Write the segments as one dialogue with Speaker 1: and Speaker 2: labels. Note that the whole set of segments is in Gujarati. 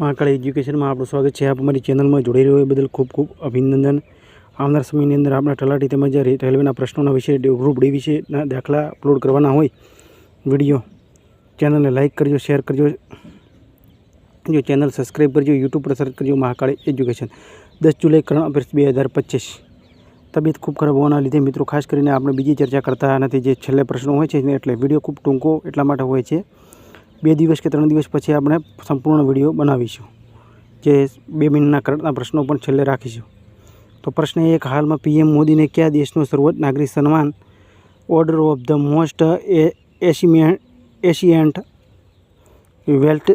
Speaker 1: મહાકાળ એજ્યુકેશનમાં આપણું સ્વાગત છે. આપ અમારી ચેનલમાં જોડાઈ રહ્યો બદલ ખૂબ ખૂબ અભિનંદન. આવનાર સમયની અંદર આપણા તલાટી તેમજ રેલવેના પ્રશ્નોના વિશે ગ્રુપ ડી વિશેના દાખલા અપલોડ કરવાના હોય, વીડિયો ચેનલને લાઇક કરજો, શેર કરજો. જો ચેનલ સબસ્ક્રાઈબ કરજો, યુટ્યુબ પર સર્ચ કરજો મહાકાળી એજ્યુકેશન. દસ જુલાઈ કરણ અફેર્સ બે હજાર પચીસ. તબિયત ખૂબ ખરાબ હોવાના લીધે મિત્રો ખાસ કરીને આપણે બીજી ચર્ચા કરતા નથી. જે છેલ્લે પ્રશ્નો હોય છે એટલે વીડિયો ખૂબ ટૂંકો એટલા માટે હોય છે. બે દિવસ કે ત્રણ દિવસ પછી આપણે સંપૂર્ણ વીડિયો બનાવીશું. જે બે મિનિટના કરંટના પ્રશ્નો પણ છેલ્લે રાખીશું. તો પ્રશ્ન એક, હાલમાં પીએમ મોદીને કયા દેશનું સર્વોચ્ચ નાગરિક સન્માન? Order of the most ancient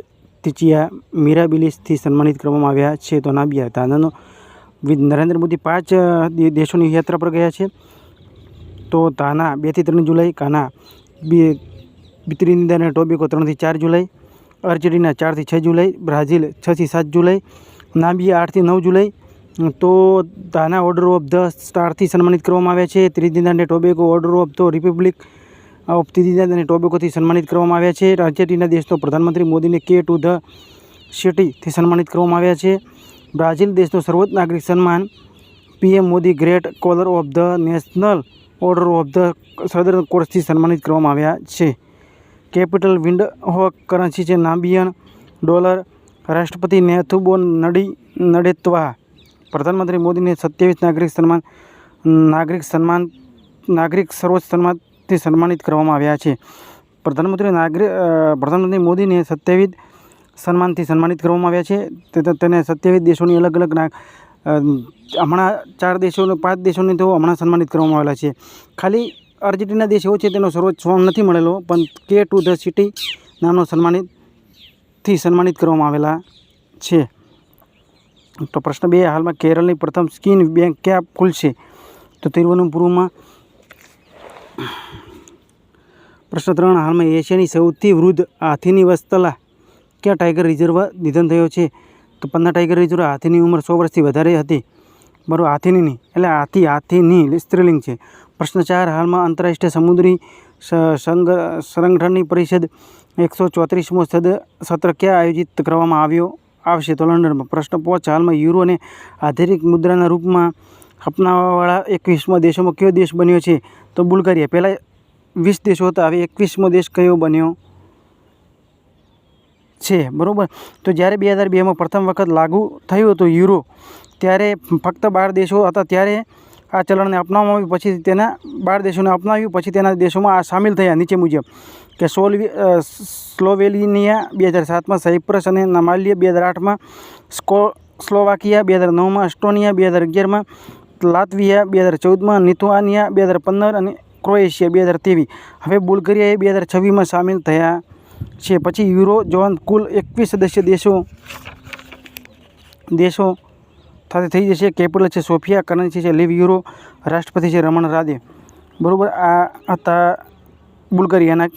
Speaker 1: welwitschia મીરાબિલિસથી સન્માનિત કરવામાં આવ્યા છે. તો નાબિયા તાનાનો નરેન્દ્ર મોદી પાંચ દેશોની યાત્રા પર ગયા છે. તો તાના બેથી ત્રણ જુલાઈ કાના, બે અને ટોબેકો ત્રણથી ચાર જુલાઈ અર્જેન્ટિના ચારથી છ જુલાઈ, બ્રાઝિલ છથી સાત જુલાઈ નામ્બિયા આઠથી નવ જુલાઈ. તો તાના ઓર્ડર ઓફ ધ સ્ટારથી સન્માનિત કરવામાં આવ્યા છે. ત્રિનિદાદ અને Tobago order of the republic of Trinidad અને ટોબેકોથી સન્માનિત કરવામાં આવ્યા છે. અર્જેન્ટિના દેશનો પ્રધાનમંત્રી મોદીને કે ટુ ધ સિટીથી સન્માનિત કરવામાં આવ્યા છે. બ્રાઝિલ દેશનો સર્વોચ્ચ નાગરિક સન્માન PM Modi great collar of the national order of the southern કોર્સથી સન્માનિત કરવામાં આવ્યા છે. કેપિટલ વિન્ડ હોક કરન્સી છે. નામ્બિયન ડોલર રાષ્ટ્રપતિ નેથુબો નડી નડેત્વા, પ્રધાનમંત્રી મોદીને સત્યાવીસ નાગરિક સન્માન નાગરિક સન્માન, નાગરિક સર્વોચ્ચ સન્માનથી સન્માનિત કરવામાં આવ્યા છે. પ્રધાનમંત્રી નાગરિક પ્રધાનમંત્રી મોદીને સત્યાવીસ સન્માનથી સન્માનિત કરવામાં આવ્યા છે. તેને સત્યાવીસ દેશોની અલગ અલગ ના હમણાં ચાર દેશોને, પાંચ દેશોને તો હમણાં સન્માનિત કરવામાં આવેલા છે. ખાલી અર્જેન્ટિના દેશ એવો છે, તેનો સર્વોચ્ચ સોંગ નથી મળેલો, પણ કે ટુ ધ સિટી નામનો સન્માનિતથી સન્માનિત કરવામાં આવેલા છે. તો પ્રશ્ન બે, હાલમાં કેરળની પ્રથમ સ્કીન બેંક ક્યાં ખુલશે? તો તિરુવનંતપુરમમાં પ્રશ્ન ત્રણ, હાલમાં એશિયાની સૌથી વૃદ્ધ હાથીની વસ્તલા ક્યાં ટાઈગર રિઝર્વ નિધન થયો છે? તો પન્ના ટાઈગર રિઝર્વ હાથીની ઉંમર સો વર્ષથી વધારે હતી. બરાબર હાથીની નહીં એટલે હાથી, હાથીની સ્ત્રીલિંગ છે. પ્રશ્ન ચાર હાલમાં આંતરરાષ્ટ્રીય સમુદ્રી સંગઠનની પરિષદ એકસો ચોત્રીસમો સદ, સત્ર ક્યાં આયોજિત કરવામાં આવ્યો? આવશે તો લંડનમાં. પ્રશ્ન પાંચ. હાલમાં યુરો અને આધારિક મુદ્રાના રૂપમાં અપનાવવાવાળા એકવીસમો દેશોમાં કયો દેશ બન્યો છે? તો બુલ્ગારિયા. પહેલાં વીસ દેશો હતા, હવે એકવીસમો દેશ કયો બન્યો છે? બરાબર? તો જ્યારે બે હજાર બેમાં પ્રથમ વખત લાગુ થયું હતું યુરો, ત્યારે ફક્ત બાર દેશો હતા, ત્યારે આ ચલણને અપનાવવામાં આવ્યું. પછી તેના બાર દેશોને અપનાવ્યું. પછી તેના દેશોમાં આ સામેલ થયા નીચે મુજબ કે સોલવી સ્લોવેલિનિયા બે હજાર સાતમાં, સાયપ્રસ અને નમાલિયા બે હજાર આઠમાં, સ્કો, સ્લોવાકિયા બે હજાર નવમાં, એસ્ટોનિયા બે હજાર અગિયારમાં, લાતવિયા બે હજાર ચૌદમાં નિથુઆનિયા બે હજાર પંદર અને ક્રોએશિયા બે હજાર ત્રેવીસ. હવે બુલ્ગેરિયાએ બે હજાર છવ્વીસમાં સામેલ થયા છે. પછી યુરો જોન કુલ એકવીસ સદસ્ય દેશો દેશો સાથે થઈ જશે. કેપિટલ છે સોફિયા, કરન્સી છે લીવ યુરો, રાષ્ટ્રપતિ છે રમણ રાદે. બરાબર, આ હતા બુલ્ગેરિયાના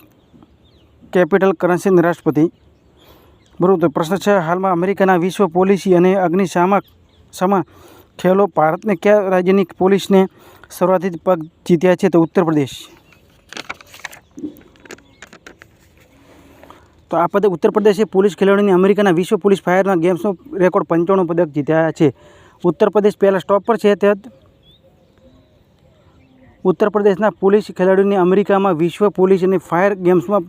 Speaker 1: કેપિટલ કરન્સીના રાષ્ટ્રપતિ. બરાબર પ્રશ્ન છે, હાલમાં અમેરિકાના વિશ્વ પોલિસી અને અગ્નિશામક સમા ખેલો ભારતને કયા રાજ્યની પોલીસને સર્વાધિક પગ જીત્યા છે? તો ઉત્તર પ્રદેશ. તો આ પદક ઉત્તર પ્રદેશે પોલીસ ખેલાડીઓને અમેરિકાના વિશ્વ પોલીસ ફાયરના ગેમ્સનો રેકોર્ડ પંચાણું પદક જીત્યા છે. ઉત્તર પ્રદેશ પહેલાં સ્ટોપ પર છે તે ઉત્તર પ્રદેશના પોલીસ ખેલાડીઓને અમેરિકામાં વિશ્વ પોલીસ અને ફાયર ગેમ્સમાં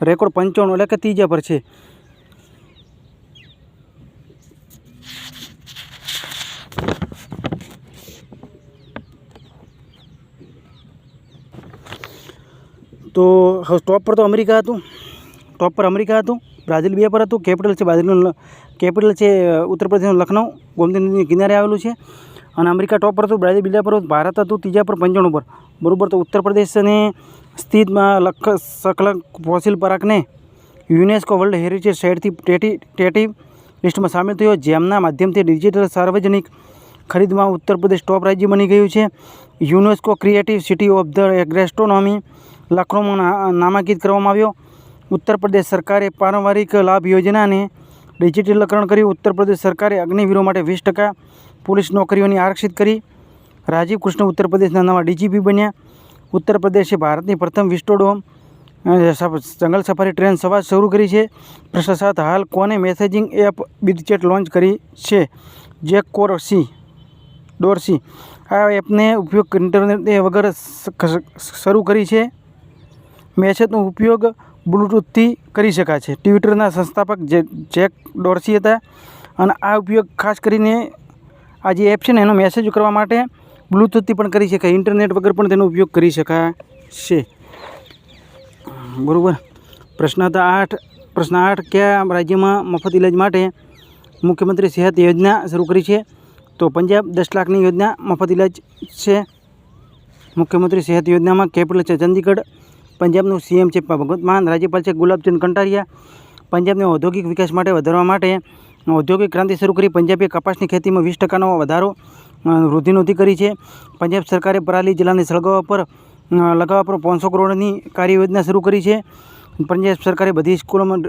Speaker 1: રેકોર્ડ પંચાણું એટલે કે ત્રીજા પર છે. તો હવે ટોપ પર તો અમેરિકા હતું. ટોપ પર અમેરિકા હતું. બ્રાઝિલ બે પર હતું, કેપિટલ છે બ્રાઝિલનું કેપિટલ છે ઉત્તર પ્રદેશનું લખનઉ ગોમતી નદીની કિનારે આવેલું છે. અને અમેરિકા ટોપ પર હતું, બ્રાઝિલ બીજા પર ભારત હતું, ત્રીજા પર પંચાણું પર બરાબર, તો ઉત્તર પ્રદેશને સ્થિતમાં લખ સકલક ફોસિલ પરાકને યુનેસ્કો વર્લ્ડ હેરિટેજ સાઇટથી ટેટી ટેટી લિસ્ટમાં સામેલ થયો, જેમના માધ્યમથી ડિજિટલ સાર્વજનિક ખરીદમાં ઉત્તર પ્રદેશ ટોપ રાજ્ય બની ગયું છે. UNESCO creative city of the gastronomy લખનૌમાં નામાંકિત કરવામાં આવ્યો. ઉત્તર પ્રદેશ સરકારે પારંવારિક લાભ યોજનાને ડિજિટલકરણ કર્યું ઉત્તર પ્રદેશ સરકારે અગ્નિવીરો માટે વીસ ટકા પોલીસ નોકરીઓની આરક્ષિત કરી. રાજીવ કૃષ્ણ ઉત્તર પ્રદેશના નવા ડીજીપી બન્યા. ઉત્તર પ્રદેશે ભારતની પ્રથમ વિસ્ટોડોમ જંગલ સફારી ટ્રેન સવાર શરૂ કરી છે. પ્રશ્ન હાલ કોને મેસેજિંગ એપ બિડચેટ લોન્ચ કરી છે? જેક કોરસી ડોરસી આ એપને ઉપયોગ ઇન્ટરનેટ વગર સ- સ- શરૂ કરી છે. મેસેજનો ઉપયોગ બ્લૂટૂથથી કરી શકાય છે. ટ્વિટરના સંસ્થાપક જે જેક ડોર્સી હતા, અને આ ઉપયોગ ખાસ કરીને આ જે એપ છે ને, એનો મેસેજ કરવા માટે બ્લૂટૂથથી પણ કરી શકાય. ઇન્ટરનેટ વગર પણ તેનો ઉપયોગ કરી શકાય છે. બરાબર? પ્રશ્ન હતા આઠ. પ્રશ્ન આઠ, કયા રાજ્યમાં મફત ઇલાજ માટે મુખ્યમંત્રી સેહત યોજના શરૂ કરી છે? તો પંજાબ દસ લાખની યોજના મફત ઇલાજ છે. મુખ્યમંત્રી સેહત યોજનામાં કેપિટલ છે ચંદીગઢ. પંજાબનું સીએમ છે ભગવત માન, રાજ્યપાલ છે ગુલાબચંદ કંટારિયા. પંજાબને ઔદ્યોગિક વિકાસ માટે વધારવા માટે, ઔદ્યોગિક ક્રાંતિ શરૂ કરી પંજાબે કપાસની ખેતીમાં વીસ ટકાનો વધારો વૃદ્ધિ નોંધી કરી છે. પંજાબ સરકારે પરાલી જિલ્લાની સળગાવવા પર લગાવવા પર પાંચસો કરોડની કાર્યયોજના શરૂ કરી છે. પંજાબ સરકારે બધી સ્કૂલોમાં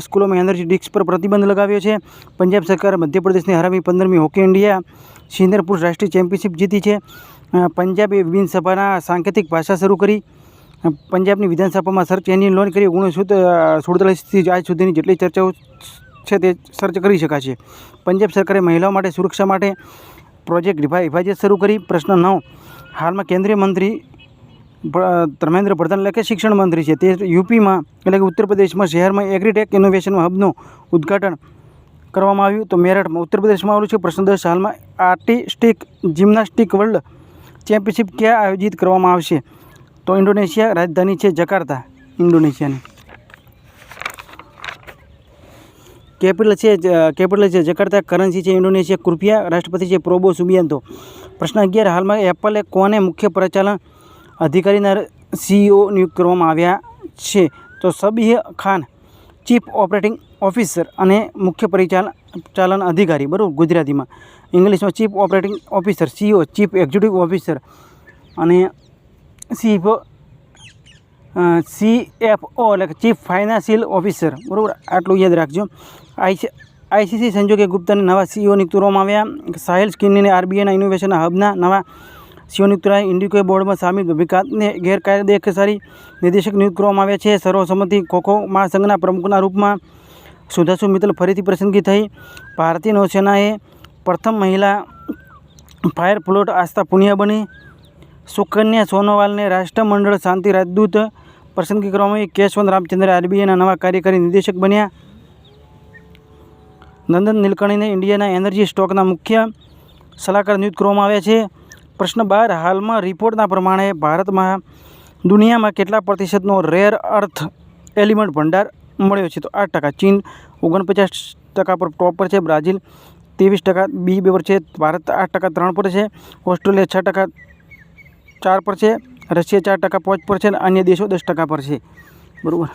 Speaker 1: સ્કૂલોમાં એનર્જી ડિસ્ક પર પ્રતિબંધ લગાવ્યો છે. પંજાબ સરકારે મધ્યપ્રદેશને હરાવી પંદરમી હોકી ઇન્ડિયા સિનિયર પુરુષ રાષ્ટ્રીય ચેમ્પિયનશિપ જીતી છે. પંજાબે વિધાનસભાના સાંકેતિક ભાષા શરૂ કરી. પંજાબની વિધાનસભામાં સર્ચ એન્જિન લોન કરી ઓગણીસો સુડતાલીસથી આજ સુધીની જેટલી ચર્ચાઓ છે તે સર્ચ કરી શકાશે. પંજાબ સરકારે મહિલાઓ માટે સુરક્ષા માટે પ્રોજેક્ટ વિભાજિત શરૂ કરી. પ્રશ્ન નવ, હાલમાં કેન્દ્રીય મંત્રી ધર્મેન્દ્ર પ્રધાન કે શિક્ષણ મંત્રી છે. તે યુપીમાં એટલે કે ઉત્તર પ્રદેશમાં શહેરમાં એગ્રીટેક ઇનોવેશન હબનું ઉદ્ઘાટન કરવામાં આવ્યું. તો મેરઠમાં ઉત્તર પ્રદેશમાં આવેલું છે. પ્રશ્ન દસ, હાલમાં આર્ટિસ્ટિક જિમ્નાસ્ટિક વર્લ્ડ ચેમ્પિયનશિપ ક્યાં આયોજિત કરવામાં આવશે? તો ઇન્ડોનેશિયા રાજધાની છે જકાર્તા, ઇન્ડોનેશિયાની. કેપિટલ છે કેપિટલ છે જકાર્તા, કરન્સી છે ઇન્ડોનેશિયા કૃપિયા રાષ્ટ્રપતિ છે પ્રોબો સુબિયાન્તો પ્રશ્ન અગિયાર, હાલમાં એપલે કોને મુખ્ય પ્રચાલન અધિકારીના સીઈઓ નિયુક્ત કરવામાં આવ્યા છે? તો Sabih Khan, chief operating officer અને મુખ્ય પરિચાલન ચાલન અધિકારી, બરાબર, ગુજરાતીમાં. ઇંગ્લિશમાં chief operating officer, CEO, chief executive officer અને ચીફ ઓ એટલે કે ચીફ ફાઇનાન્શિયલ ઓફિસર બરાબર? આટલું યાદ રાખજો. આઈસી આઈસીસી સંજોગે ગુપ્તાને નવા સીઈઓ નિયુક્ત કરવામાં આવ્યા. સાહિલ સ્કીનને આરબીઆઈના ઇનોવેશન હબના નવા સીઓ નિયુક્ત રહ્યા ઇન્ડિકો બોર્ડમાં સામેલ વિકાસને ગેરકાયદેસરી નિર્દેશક નિયુક્ત કરવામાં આવ્યા છે. સર્વસંમતિ ખોખો મહાસંઘના પ્રમુખના રૂપમાં સુધાશુ મિત્તલ ફરીથી પસંદગી થઈ. ભારતીય નૌસેનાએ પ્રથમ મહિલા ફાયર પ્લોટ આસ્થા પુનિયા બની. સુકન્યા સોનોવાલને રાષ્ટ્રમંડળ શાંતિ રાજદૂત પસંદગી કરવામાં કેશવંત રામચંદ્ર આરબીઆઈના નવા કાર્યકારી નિદેશક બન્યા. નંદન નીલકણીને ઇન્ડિયાના એનર્જી સ્ટોકના મુખ્ય સલાહકાર નિયુક્ત કરવામાં આવ્યા છે. પ્રશ્ન બાર, હાલમાં રિપોર્ટના પ્રમાણે ભારતમાં દુનિયામાં કેટલા પ્રતિશતનો રેર અર્થ એલિમેન્ટ ભંડાર મળ્યો છે? તો આઠ ટકા. ચીન ઓગણપચાસ ટકા પર ટોપ પર છે. બ્રાઝિલ ત્રેવીસ ટકા. બી બે પર છે. ભારત આઠ ટકા, ત્રણ પર છે. ઓસ્ટ્રેલિયા છ ટકા ચાર પર છે, રશિયા ચાર ટકા પાંચ પર છે અને અન્ય દેશો દસ ટકા પર છે. બરાબર.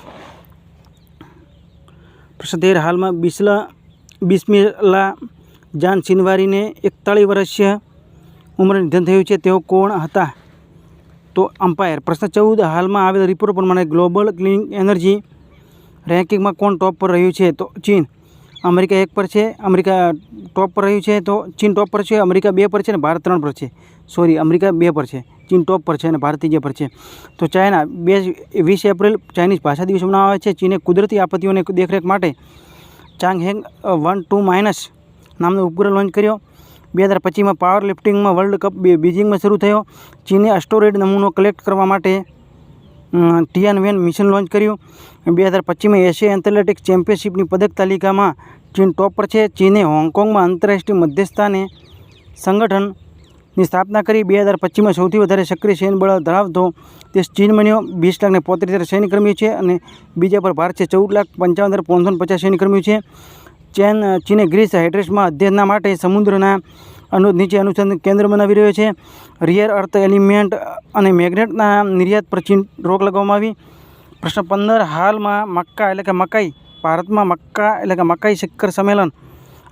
Speaker 1: પ્રશ્ન તેર હાલમાં બિસ્લા બિસ્મિલા જાન સિનવારીને એકતાળીસ વર્ષીય ઉંમરે નિધન થયું છે. તેઓ કોણ હતા? તો અમ્પાયર. પ્રશ્ન ચૌદ, હાલમાં આવેલ રિપોર્ટ પ્રમાણે ગ્લોબલ ક્લીન એનર્જી રેન્કિંગમાં કોણ ટોપ પર રહ્યું છે? તો ચીન. અમેરિકા એક પર છે, અમેરિકા ટોપ પર રહ્યું છે, તો ચીન ટોપ પર છે, અમેરિકા બે પર છે અને ભારત ત્રણ પર છે. સોરી, અમેરિકા બે પર છે. ચીન ટોપ પર છે અને ભારત ત્રીજા પર છે. તો ચાઇના બે વીસ એપ્રિલ ચાઇનીઝ ભાષા દિવસ મનાવે છે. ચીને કુદરતી આપત્તિઓની દેખરેખ માટે ચાંગહેંગ વન ટુ માઇનસ નામનો ઉપગ્રહ લોન્ચ કર્યો. બે હજાર પચીસમાં પાવર લિફ્ટિંગમાં વર્લ્ડ કપ બીજિંગમાં શરૂ થયો. ચીને અસ્ટોરેડ નમૂનો કલેક્ટ કરવા માટે ટિયાનવેન મિશન લોન્ચ કર્યું. બે હજાર પચીસમાં એશિયા એથ્લેટિક્સ ચેમ્પિયનશિપની પદક તાલિકામાં ચીન ટોપ પર છે. ચીને હોંગકોંગમાં આંતરરાષ્ટ્રીય મધ્યસ્થાને સંગઠનની સ્થાપના કરી. બે હજાર પચીસમાં સૌથી વધારે સક્રિય સૈન્યબળ ધરાવતો દેશ ચીન બન્યો. વીસ લાખને પોત્રીસ હજાર સૈન્ય કર્મીઓ છે અને બીજા પર ભારત છે ચૌદ લાખ પંચાવન હજાર પાંચસો પચાસ સૈન્ય કર્મીઓ છે. ચેન, ચીને ગ્રીસ હાઇડ્રેસમાં અધ્યયનના માટે સમુદ્રના અનુરોધ નીચે અનુસંધાન કેન્દ્ર બનાવી રહ્યો છે. રિયર અર્થ એલિમેન્ટ અને મેગ્નેટના નિર્યાત પર ચીન રોક લગાવવામાં આવી. પ્રશ્ન પંદર, હાલમાં મક્કા એટલે કે મકાઈ, ભારતમાં મક્કા એટલે કે મકાઈ શિખર સંમેલન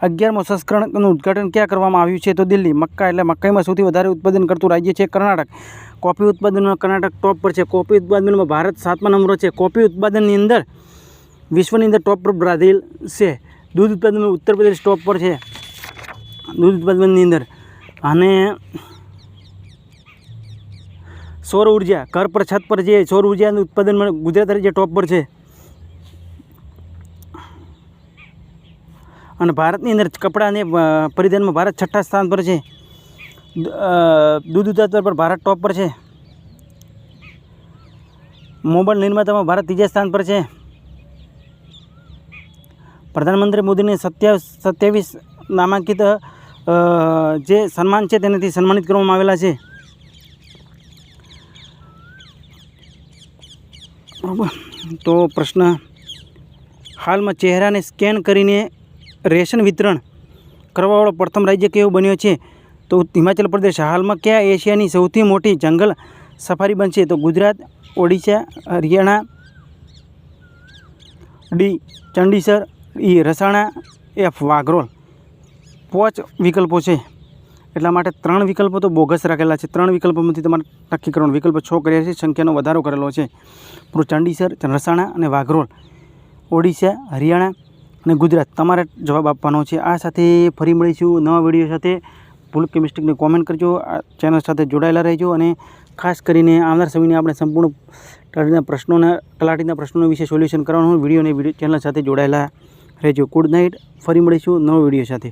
Speaker 1: અગિયારમો સંસ્કરણનું ઉદ્ઘાટન ક્યાં કરવામાં આવ્યું છે? તો દિલ્હી મક્કા એટલે મકાઈમાં સૌથી વધારે ઉત્પાદન કરતું રાજ્ય છે કર્ણાટક. કોફી ઉત્પાદનમાં કર્ણાટક ટોપ પર છે. કોફી ઉત્પાદનમાં ભારત સાતમા નંબર છે. કોફી ઉત્પાદનની અંદર વિશ્વની અંદર ટોપ પર બ્રાઝિલ છે. દૂધ ઉત્પાદનમાં ઉત્તર પ્રદેશ ટોપ પર છે. દૂધ ઉત્પાદનની અંદર અને સૌર ઊર્જા ઘર પર છત પર જે સૌર ઉર્જાનું ઉત્પાદન મળે, ગુજરાત રાજ્ય ટોપ પર છે. અને ભારતની અંદર કપડાં અને અ, પરિધાનમાં ભારત છઠ્ઠા સ્થાન પર છે. દૂધ ઉત્પાદન પર ભારત ટોપ પર છે. મોબાઈલ નિર્માતામાં ભારત ત્રીજા સ્થાન પર છે. પ્રધાનમંત્રી મોદીને સત્યાવીસ સત્યાવીસ નામાંકિત જે સન્માન છે તેનાથી સન્માનિત કરવામાં આવેલા છે. બરાબર તો પ્રશ્ન હાલમાં ચહેરાને સ્કેન કરીને રેશન વિતરણ કરવાવાળો પ્રથમ રાજ્ય કેવું બન્યો છે? તો હિમાચલ પ્રદેશ. હાલમાં કયા એશિયાની સૌથી મોટી જંગલ સફારી બનશે? તો Gujarat, Odisha, Haryana, D, Chandisar, E, Rasana, F, Vaghrol. પાંચ વિકલ્પો છે. એટલા માટે ત્રણ વિકલ્પો તો બોગસ રાખેલા છે. ત્રણ વિકલ્પોમાંથી તમારે નક્કી કરવાનો. વિકલ્પ છ કર્યા છે. સંખ્યાનો વધારો કરેલો છે. પૂરું ચંડીસર, રસાણા અને વાઘરોલ. ઓડિશા, હરિયાણા અને ગુજરાત, તમારે જવાબ આપવાનો છે. આ સાથે ફરી મળીશું નવા વીડિયો સાથે. ભૂલ કે કોમેન્ટ કરજો. આ ચેનલ સાથે જોડાયેલા રહેજો અને ખાસ કરીને આવનાર સમયની આપણે સંપૂર્ણ તલાટીના પ્રશ્નોના તલાટીના પ્રશ્નો વિશે સોલ્યુશન કરવાનું વીડિયો અને ચેનલ સાથે જોડાયેલા રહેજો. ગુડ નાઇટ ફરી મળીશું નવા વીડિયો સાથે.